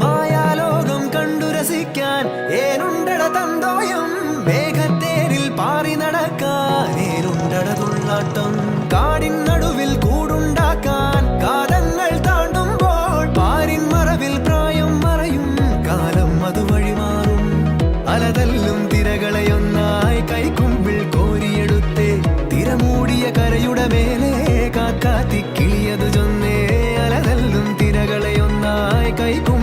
മായാലോകം കണ്ടു രസിക്കാൻ ഏനുണ്ടട തന്തോയം മേഘത്തേരിൽ പാറി നടക്കാൻ ഏനുണ്ടട കാടിൻ നടുവിൽ കൂടുണ്ടാക്കാൻ കാലങ്ങൾ താണ്ടുമ്പോൾ പാരിൻ മറവിൽ പ്രായം മറയും കാലം അതുവഴി മാറും. അലതല്ലും തിരകളെ ഒന്നായി കൈക്കുമ്പിൾ കോരിയെടുത്തേ തിരമൂടിയ കരയുടെ മേലെ Boy.